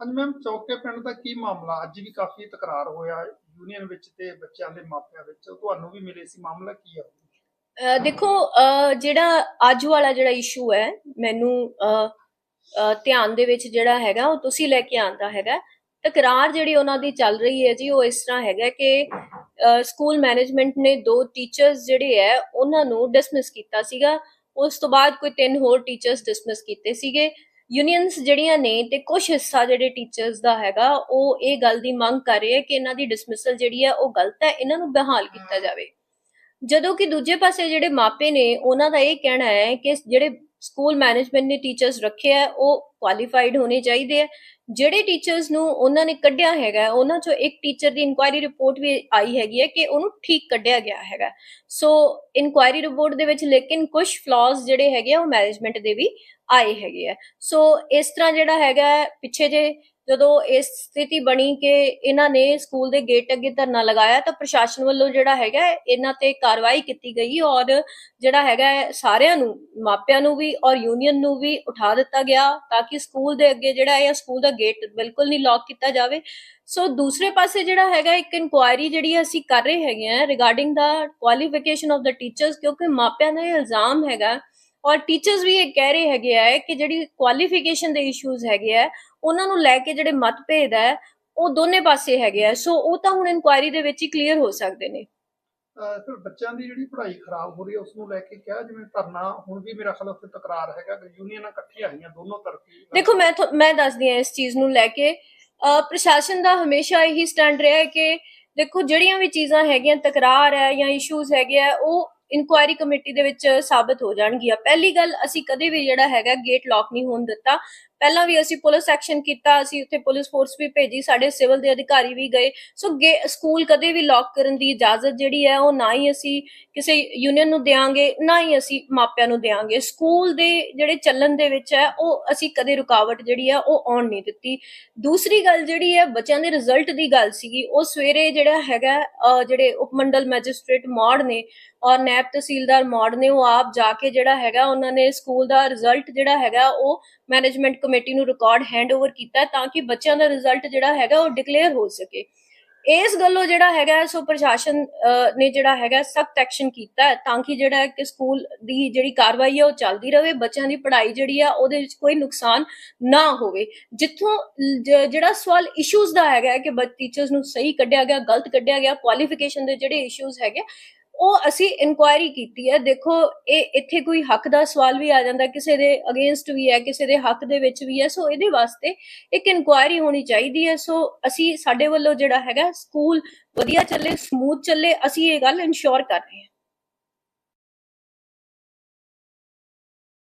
ਹਾਂਜੀ ਮੈਮ, ਚੌਕੇ ਪਿੰਡ ਦਾ ਕੀ ਮਾਮਲਾ? ਅੱਜ ਵੀ ਕਾਫੀ ਤਕਰਾਰ ਹੋਇਆ ਯੂਨੀਅਨ ਵਿੱਚ ਤੇ ਬੱਚਿਆਂ ਦੇ ਮਾਪਿਆਂ ਵਿੱਚ। ਤੁਹਾਨੂੰ ਵੀ ਮਿਲੇ ਸੀ। ਮਾਮਲਾ ਕੀ ਹੈ? ਦੇਖੋ ਜਿਹੜਾ ਅੱਜ ਵਾਲਾ ਜਿਹੜਾ ਇਸ਼ੂ ਹੈ, ਮੈਨੂੰ ਧਿਆਨ ਦੇ ਵਿੱਚ ਜਿਹੜਾ ਹੈਗਾ, ਉਹ ਤੁਸੀਂ ਲੈ ਕੇ ਆਂਦਾ ਹੈਗਾ। ਤਕਰਾਰ ਜਿਹੜੀ ਉਹਨਾਂ ਦੀ ਚੱਲ ਰਹੀ ਹੈ ਜੀ, ਉਹ ਇਸ ਤਰ੍ਹਾਂ ਹੈਗਾ ਕਿ ਸਕੂਲ ਮੈਨੇਜਮੈਂਟ ਨੇ ਦੋ ਟੀਚਰਸ ਜਿਹੜੇ ਹੈ, ਉਹਨਾਂ ਨੂੰ ਡਿਸਮਿਸ ਕੀਤਾ ਸੀਗਾ। ਉਸ ਤੋਂ ਬਾਅਦ ਕੋਈ ਤਿੰਨ ਹੋਰ ਟੀਚਰਸ ਡਿਸਮਿਸ ਕੀਤੇ ਸੀਗੇ। ਯੂਨੀਅਨਸ ਜਿਹੜੀਆਂ ਨੇ ਤੇ ਕੁਝ ਹਿੱਸਾ ਜਿਹੜੇ ਟੀਚਰਸ ਦਾ ਹੈਗਾ ਉਹ ਇਹ ਗੱਲ ਦੀ ਮੰਗ ਕਰ ਰਹੇ ਹੈ ਕਿ ਇਹਨਾਂ ਦੀ ਡਿਸਮਿਸਲ ਜਿਹੜੀ ਹੈ ਉਹ ਗਲਤ ਹੈ ਇਹਨਾਂ ਨੂੰ ਬਹਾਲ ਕੀਤਾ ਜਾਵੇ। ਜਦੋਂ ਕਿ ਦੂਜੇ ਪਾਸੇ ਜਿਹੜੇ ਮਾਪੇ ਨੇ ਉਹਨਾਂ ਦਾ ਇਹ ਕਹਿਣਾ ਹੈ ਕਿ ਜਿਹੜੇ ਸਕੂਲ ਮੈਨੇਜਮੈਂਟ ਨੇ ਟੀਚਰਸ ਰੱਖੇ ਆ, ਉਹ ਕੁਆਲੀਫਾਈਡ ਹੋਣੇ ਚਾਹੀਦੇ ਆ। ਜਿਹੜੇ ਟੀਚਰਸ ਨੂੰ ਉਹਨਾਂ ਨੇ ਕੱਢਿਆ ਹੈਗਾ, ਉਹਨਾਂ ਚੋਂ ਇੱਕ ਟੀਚਰ ਦੀ ਇਨਕੁਆਇਰੀ ਰਿਪੋਰਟ ਵੀ ਆਈ ਹੈਗੀ ਹੈ ਕਿ ਉਹਨੂੰ ਠੀਕ ਕੱਢਿਆ ਗਿਆ ਹੈਗਾ। ਸੋ ਇਨਕੁਆਇਰੀ ਰਿਪੋਰਟ ਦੇ ਵਿੱਚ ਲੇਕਿਨ ਕੁਝ ਫਲॉज ਜਿਹੜੇ ਹੈਗੇ ਆ, ਉਹ ਮੈਨੇਜਮੈਂਟ ਦੇ ਵੀ ਆਏ ਹੈਗੇ ਆ। ਸੋ ਇਸ ਤਰ੍ਹਾਂ ਜਿਹੜਾ ਹੈਗਾ, ਪਿੱਛੇ ਜੇ ਜਦੋਂ ਇਸ ਸਥਿਤੀ ਬਣੀ ਕਿ ਇਹਨਾਂ ਨੇ ਸਕੂਲ ਦੇ ਗੇਟ ਅੱਗੇ ਧਰਨਾ ਲਗਾਇਆ ਤਾਂ ਪ੍ਰਸ਼ਾਸਨ ਵੱਲੋਂ ਜਿਹੜਾ ਹੈਗਾ ਇਹਨਾਂ ਤੇ ਕਾਰਵਾਈ ਕੀਤੀ ਗਈ ਔਰ ਜਿਹੜਾ ਹੈਗਾ ਸਾਰਿਆਂ ਨੂੰ, ਮਾਪਿਆਂ ਨੂੰ ਵੀ ਔਰ ਯੂਨੀਅਨ ਨੂੰ ਵੀ ਉਠਾ ਦਿੱਤਾ ਗਿਆ ਤਾਂ ਕਿ ਸਕੂਲ ਦੇ ਅੱਗੇ ਜਿਹੜਾ ਹੈ ਸਕੂਲ ਦਾ ਗੇਟ ਬਿਲਕੁਲ ਨਹੀਂ ਲੌਕ ਕੀਤਾ ਜਾਵੇ। ਸੋ ਦੂਸਰੇ ਪਾਸੇ ਜਿਹੜਾ ਹੈਗਾ ਇੱਕ ਇਨਕੁਆਇਰੀ ਜਿਹੜੀ ਅਸੀਂ ਕਰ ਰਹੇ ਹੈਗੇ ਆ ਰਿਗਾਰਡਿੰਗ ਦਾ ਕੁਆਲੀਫਿਕੇਸ਼ਨ ਆਫ ਦਾ ਟੀਚਰਸ ਕਿਉਂਕਿ ਮਾਪਿਆਂ ਦਾ ਇਹ ਇਲਜ਼ਾਮ ਹੈਗਾ ਔਰ ਟੀਚਰਸ ਵੀ ਇਹ ਕਹਿ ਰਹੇ ਹੈਗੇ ਆ ਕਿ ਜਿਹੜੀ ਕੁਆਲੀਫਿਕੇਸ਼ਨ ਦੇ ਇਸ਼ੂਜ਼ ਹੈਗੇ ਆ ਉਹਨਾਂ ਨੂੰ ਲੈ ਕੇ ਜਿਹੜੇ ਮਤਭੇਦ ਹੈ ਉਹ ਦੋਨੇ ਪਾਸੇ ਹੈਗੇ ਆ। ਸੋ ਉਹ ਤਾਂ ਹੁਣ ਇਨਕੁਆਇਰੀ ਦੇ ਵਿੱਚ ਹੀ ਕਲੀਅਰ ਹੋ ਸਕਦੇ ਨੇ। ਫਿਰ ਬੱਚਿਆਂ ਦੀ ਜਿਹੜੀ ਪੜ੍ਹਾਈ ਖਰਾਬ ਹੋ ਰਹੀ ਹੈ ਉਸ ਨੂੰ ਲੈ ਕੇ ਕਿਹਾ ਜਿਵੇਂ ਧਰਨਾ ਹੁਣ ਵੀ ਮੇਰਾ ਖਿਆਲ ਉੱਥੇ ਤਕਰਾਰ ਹੈਗਾ ਕਿ ਯੂਨੀਅਨਾਂ ਇਕੱਠੀਆਂ ਆਈਆਂ ਦੋਨੋਂ ਤਰਫੀ। ਦੇਖੋ ਮੈਂ ਮੈਂ ਦੱਸਦੀ ਹਾਂ ਇਸ ਚੀਜ਼ ਨੂੰ ਲੈ ਕੇ। ਪ੍ਰਸ਼ਾਸਨ ਦਾ ਹਮੇਸ਼ਾ ਇਹੀ ਸਟੈਂਡ ਰਿਹਾ ਹੈ ਕਿ ਦੇਖੋ ਜਿਹੜੀਆਂ ਵੀ ਚੀਜ਼ਾਂ ਹੈਗੀਆਂ ਤਕਰਾਰ ਹੈ ਜਾਂ ਇਸ਼ੂਜ਼ ਹੈਗੇ ਆ ਉਹ ਇਨਕੁਆਇਰੀ ਕਮੇਟੀ ਦੇ ਵਿੱਚ ਸਾਬਤ ਹੋ ਜਾਣਗੀਆਂ। ਪਹਿਲੀ ਗੱਲ, ਅਸੀਂ ਕਦੇ ਵੀ ਜਿਹੜਾ ਹੈਗਾ ਗੇਟ ਲੌਕ ਨਹੀਂ ਹੋਣ ਦਿੱਤਾ। ਪਹਿਲਾਂ ਵੀ ਅਸੀਂ ਪੁਲਿਸ ਐਕਸ਼ਨ ਕੀਤਾ, ਅਸੀਂ ਉੱਥੇ ਪੁਲਿਸ ਫੋਰਸ ਵੀ ਭੇਜੀ, ਸਾਡੇ ਸਿਵਲ ਦੇ ਅਧਿਕਾਰੀ ਵੀ ਗਏ। ਸੋ ਗੇ- ਸਕੂਲ ਕਦੇ ਵੀ ਲੌਕ ਕਰਨ ਦੀ ਇਜਾਜ਼ਤ ਜਿਹੜੀ ਹੈ, ਉਹ ਨਾ ਹੀ ਅਸੀਂ ਕਿਸੇ ਯੂਨੀਅਨ ਨੂੰ ਦੇਾਂਗੇ ਨਾ ਹੀ ਅਸੀਂ ਮਾਪਿਆਂ ਨੂੰ ਦੇਾਂਗੇ ਸਕੂਲ ਦੇ ਜਿਹੜੇ ਚੱਲਣ ਦੇ ਵਿੱਚ ਹੈ, ਉਹ ਅਸੀਂ ਕਦੇ ਰੁਕਾਵਟ ਜਿਹੜੀ ਹੈ, ਉਹ ਆਉਣ ਨਹੀਂ ਦਿੱਤੀ। ਦੂਸਰੀ ਗੱਲ ਜਿਹੜੀ ਹੈ, ਬੱਚਿਆਂ ਦੇ ਰਿਜ਼ਲਟ ਦੀ ਗੱਲ ਸੀਗੀ, ਉਹ ਸਵੇਰੇ ਜਿਹੜਾ ਹੈਗਾ ਅਹ ਜਿਹੜੇ ਉਪਮੰਡਲ ਮੈਜਿਸਟ੍ਰੇਟ ਮੌੜ ਨੇ ਔਰ ਨੈਬ ਤਹਿਸੀਲਦਾਰ ਮੌੜ ਨੇ, ਉਹ ਆਪ ਜਾ ਕੇ ਜਿਹੜਾ ਹੈਗਾ, ਉਹਨਾਂ ਨੇ ਸਕੂਲ ਦਾ ਰਿਜ਼ਲਟ ਜਿਹੜਾ ਹੈਗਾ, ਉਹ ਮੈਨੇਜਮੈਂਟ ਕਮੇਟੀ ਨੂੰ ਰਿਕਾਰਡ ਹੈਂਡਓਵਰ ਕੀਤਾ ਤਾਂ ਕਿ ਬੱਚਿਆਂ ਦਾ ਰਿਜ਼ਲਟ ਜਿਹੜਾ ਹੈਗਾ ਉਹ ਡਿਕਲੇਅਰ ਹੋ ਸਕੇ। ਇਸ ਗੱਲੋਂ ਜਿਹੜਾ ਹੈਗਾ, ਸੋ ਪ੍ਰਸ਼ਾਸਨ ਨੇ ਜਿਹੜਾ ਹੈਗਾ ਸਖਤ ਐਕਸ਼ਨ ਕੀਤਾ ਤਾਂ ਕਿ ਜਿਹੜਾ ਕਿ ਸਕੂਲ ਦੀ ਜਿਹੜੀ ਕਾਰਵਾਈ ਹੈ ਉਹ ਚੱਲਦੀ ਰਹੇ, ਬੱਚਿਆਂ ਦੀ ਪੜ੍ਹਾਈ ਜਿਹੜੀ ਆ ਉਹਦੇ ਵਿੱਚ ਕੋਈ ਨੁਕਸਾਨ ਨਾ ਹੋਵੇ। ਜਿੱਥੋਂ ਜਿਹੜਾ ਸਵਾਲ ਇਸ਼ੂਜ਼ ਦਾ ਹੈਗਾ ਹੈ ਕਿ ਟੀਚਰਸ ਨੂੰ ਸਹੀ ਕੱਢਿਆ ਗਿਆ, ਗਲਤ ਕੱਢਿਆ ਗਿਆ ਕੁਆਲੀਫਿਕੇਸ਼ਨ ਦੇ ਜਿਹੜੇ ਇਸ਼ੂਜ਼ ਹੈਗੇ ਉਹ ਅਸੀਂ ਇਨਕੁਆਇਰੀ ਕੀਤੀ ਹੈ। ਦੇਖੋ, ਇਹ ਇੱਥੇ ਕੋਈ ਹੱਕ ਦਾ ਸਵਾਲ ਵੀ ਆ ਜਾਂਦਾ, ਕਿਸੇ ਦੇ ਅਗੇਂਸਟ ਵੀ ਹੈ, ਕਿਸੇ ਦੇ ਹੱਕ ਦੇ ਵਿੱਚ ਵੀ ਹੈ। ਸੋ ਇਹਦੇ ਵਾਸਤੇ ਇੱਕ ਇਨਕੁਆਇਰੀ ਹੋਣੀ ਚਾਹੀਦੀ ਹੈ। ਸੋ ਅਸੀਂ ਸਾਡੇ ਵੱਲੋਂ ਜਿਹੜਾ ਹੈਗਾ ਸਕੂਲ ਵਧੀਆ ਚੱਲੇ ਸਮੂਥ ਚੱਲੇ, ਅਸੀਂ ਇਹ ਗੱਲ ਇਨਸ਼ੋਰ ਕਰ ਰਹੇ ਹਾਂ।